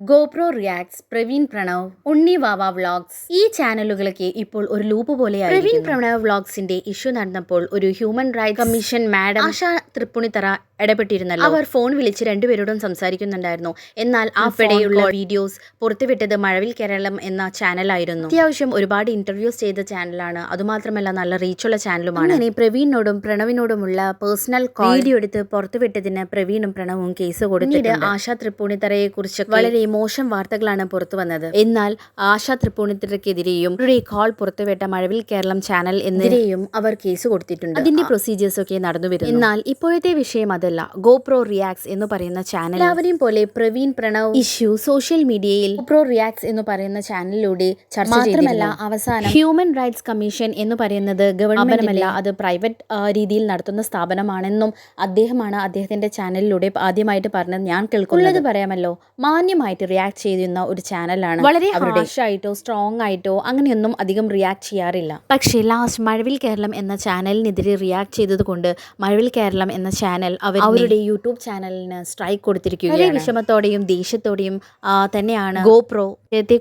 GoPro reacts Praveen Pranav Unni Vava vlogs. ഈ ചാനലുകളൊക്കെ ഇപ്പോൾ ഒരു ലൂപ്പ് പോലെയാണ് പ്രവീൺ പ്രണവ് വ്ളോഗ്സിന്റെ ഇഷ്യൂ നടന്നപ്പോൾ ഒരു human rights commission madam Asha Thrippunithura ഇടപെട്ടിരുന്നല്ലോ. അവർ ഫോൺ വിളിച്ച് രണ്ടുപേരോടും സംസാരിക്കുന്നുണ്ടായിരുന്നു. എന്നാൽ ആ പിടയുള്ള വീഡിയോസ് പുറത്തുവിട്ടത് മഴവിൽ കേരളം എന്ന ചാനലായിരുന്നു. അത്യാവശ്യം ഒരുപാട് ഇന്റർവ്യൂസ് ചെയ്ത ചാനലാണ്. അതുമാത്രമല്ല നല്ല റീച്ചുള്ള ചാനലുമാണ്. അങ്ങനെ പ്രവീണിനോടും പ്രണവിനോടുമുള്ള പേഴ്സണൽ വീഡിയോ എടുത്ത് പുറത്തുവിട്ടതിന് പ്രവീണും പ്രണവും കേസ് കൊടുത്തിട്ടുണ്ട്. ആശാ തൃപ്പൂണിത്തറയെ കുറിച്ച് വളരെ മോശം വാർത്തകളാണ് പുറത്തു വന്നത്. എന്നാൽ ആശാ തൃപ്പൂണിത്തറയ്ക്കെതിരെയും അവരുടെ കോൾ പുറത്തുവിട്ട മഴവിൽ കേരളം ചാനൽ എന്നിവരെയും അവർ കേസ് കൊടുത്തിട്ടുണ്ട്. അതിന്റെ പ്രൊസീജിയേഴ്സ് ഒക്കെ നടന്നു വരുന്നു എന്നാൽ ഇപ്പോഴത്തെ വിഷയം അതല്ല ഗോപ്രോ റിയാക്സ് എന്ന് പറയുന്ന ചാനൽ എല്ലാവരെയും പോലെ പ്രവീൺ പ്രണവ് ഇഷ്യൂ സോഷ്യൽ മീഡിയയിൽ ഗോപ്രോ റിയാക്സ് എന്ന് പറയുന്ന ചാനലിലൂടെ ചർച്ച മാത്രമല്ല അവസാനം ഹ്യൂമൻ റൈറ്റ്സ് കമ്മീഷൻ എന്ന് പറയുന്നത് ഗവൺമെന്റല്ല അത് പ്രൈവറ്റ് രീതിയിൽ നടത്തുന്ന സ്ഥാപനമാണെന്നും അദ്ദേഹമാണ് അദ്ദേഹത്തിന്റെ ചാനലിലൂടെ ആദ്യമായിട്ട് പറഞ്ഞത് ഞാൻ കേൾക്കുന്നത്. പറയാമല്ലോ. മാന്യമായിട്ട് റിയാക്ട് ചെയ്യുന്ന ഒരു ചാനലാണ് വളരെ ആയിട്ടോ സ്ട്രോങ് ആയിട്ടോ അങ്ങനെയൊന്നും അധികം റിയാക്ട് ചെയ്യാറില്ല. പക്ഷേ ലാസ്റ്റ് മഴവിൽ കേരളം എന്ന ചാനലിനെതിരെ റിയാക്ട് ചെയ്തതുകൊണ്ട് മഴവിൽ കേരളം എന്ന ചാനൽ അവർ അവരുടെ യൂട്യൂബ് ചാനലിന് സ്ട്രൈക്ക് കൊടുത്തിരിക്കുകയാണ്. വിഷമത്തോടെയും ദേഷ്യത്തോടെയും തന്നെയാണ് ഗോപ്രോ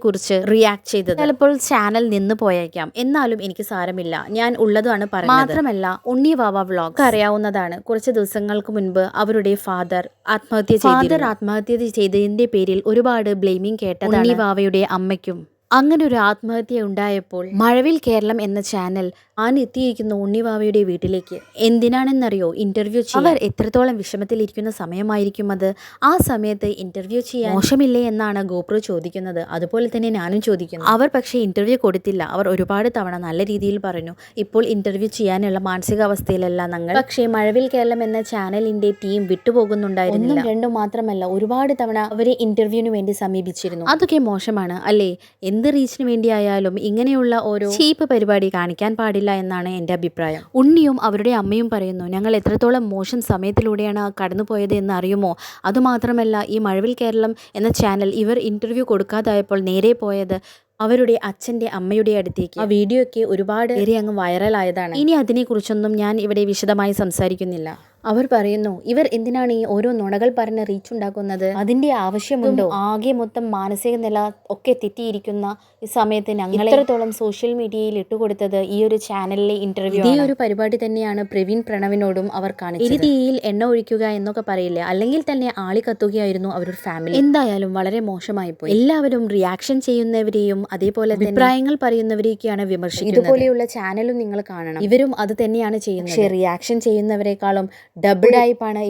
കുറിച്ച് റിയാക്ട് ചെയ്തത്. ചിലപ്പോൾ ചാനൽ നിന്ന് പോയേക്കാം. എന്നാലും എനിക്ക് സാരമില്ല. ഞാൻ ഉള്ളതാണ് പറയുന്നത് മാത്രമല്ല ഉണ്ണി വാവ വ്ളോഗ് അറിയാവുന്നതാണ്. കുറച്ച് ദിവസങ്ങൾക്ക് മുൻപ് അവരുടെ ഫാദർ ആത്മഹത്യ ഫാദർ ആത്മഹത്യ ചെയ്തതിന്റെ പേരിൽ ഒരുപാട് ബ്ലെയിമിംഗ് കേട്ടത് ഉണ്ണി വാവയുടെ അമ്മയ്ക്കും അങ്ങനെ ഒരു ആത്മഹത്യ ഉണ്ടായപ്പോൾ മഴവിൽ കേരളം എന്ന ചാനൽ ആൻ എത്തിയിരിക്കുന്ന ഉണ്ണിവാവയുടെ വീട്ടിലേക്ക്. എന്തിനാണെന്നറിയോ? ഇന്റർവ്യൂ ചെയ്യാൻ. അവർ എത്രത്തോളം വിഷമത്തിലിരിക്കുന്ന സമയമായിരിക്കും അത്? ആ സമയത്ത് ഇന്റർവ്യൂ ചെയ്യാൻ മോശമില്ലേ എന്നാണ് ഗോപ്രോ ചോദിക്കുന്നത്. അതുപോലെ തന്നെ ഞാനും ചോദിക്കുന്നു. അവർ പക്ഷേ ഇന്റർവ്യൂ കൊടുത്തില്ല. അവർ ഒരുപാട് തവണ നല്ല രീതിയിൽ പറഞ്ഞു. ഇപ്പോൾ ഇന്റർവ്യൂ ചെയ്യാനുള്ള മാനസികാവസ്ഥയിലല്ല ഞങ്ങൾ. പക്ഷേ മഴവിൽ കേരളം എന്ന ചാനലിന്റെ ടീം വിട്ടുപോകുന്നുണ്ടായിരുന്നില്ല. രണ്ടും മാത്രമല്ല ഒരുപാട് തവണ അവരെ ഇന്റർവ്യൂവിന് വേണ്ടി സമീപിച്ചിരുന്നു. അതൊക്കെ മോശമാണ് അല്ലേ? എന്ത് റീച്ചിന് വേണ്ടിയായാലും ഇങ്ങനെയുള്ള ഓരോ ചീപ്പ് പരിപാടി കാണിക്കാൻ പാടില്ല എന്നാണ് എന്റെ അഭിപ്രായം. ഉണ്ണിയും അവരുടെ അമ്മയും പറയുന്നു ഞങ്ങൾ എത്രത്തോളം മോശം സമയത്തിലൂടെയാണ് കടന്നുപോയത് എന്ന് അറിയുമോ? അതുമാത്രമല്ല ഈ മഴവിൽ കേരളം എന്ന ചാനൽ ഇവർ ഇന്റർവ്യൂ കൊടുക്കാതായപ്പോൾ നേരെ പോയത് അവരുടെ അച്ഛന്റെ അമ്മയുടെ അടുത്തേക്ക്. ആ വീഡിയോ ഒക്കെ ഒരുപാട് ഏറെ അങ്ങ് വൈറലായതാണ് ഇനി അതിനെക്കുറിച്ചൊന്നും ഞാൻ ഇവിടെ വിശദമായി സംസാരിക്കുന്നില്ല. അവർ പറയുന്നു ഇവർ എന്തിനാണ് ഈ ഓരോ നുണകൾ പറഞ്ഞ് റീച്ച് ഉണ്ടാക്കുന്നത്? അതിന്റെ ആവശ്യമുണ്ടോ? ആകെ മൊത്തം മാനസിക നില ഒക്കെ തെറ്റിയിരിക്കുന്ന ഈ സമയത്ത് ഞങ്ങൾ എത്രത്തോളം സോഷ്യൽ മീഡിയയിൽ ഇട്ടുകൊടുത്തത് ഈ ഒരു ചാനലിലെ ഇന്റർവ്യൂ ഈ ഒരു പരിപാടി തന്നെയാണ് പ്രവീൺ പ്രണവിനോടും അവർ കാണിച്ചത്. എരുതിയിൽ എണ്ണ ഒഴിക്കുക എന്നൊക്കെ പറയില്ലേ? അല്ലെങ്കിൽ തന്നെ ആളി കത്തുകയായിരുന്നു അവരുടെ ഫാമിലി എന്തായാലും വളരെ മോശമായി പോയി. എല്ലാവരും റിയാക്ഷൻ ചെയ്യുന്നവരെയും അതേപോലെ അഭിപ്രായങ്ങൾ പറയുന്നവരെയൊക്കെയാണ് വിമർശിക്കുന്നത്. ഇതുപോലെയുള്ള ചാനലും നിങ്ങൾ കാണണം. ഇവരും അത് തന്നെയാണ് ചെയ്യുന്നത്. പക്ഷേ റിയാക്ഷൻ ചെയ്യുന്നവരെക്കാളും ഡബിൾ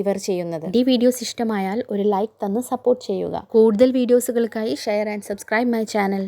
ഇവർ ചെയ്യുന്നത്. ഈ വീഡിയോസ് ഇഷ്ടമായാൽ ഒരു ലൈക്ക് തന്ന് സപ്പോർട്ട് ചെയ്യുക. കൂടുതൽ വീഡിയോസുകൾക്കായി share and subscribe my channel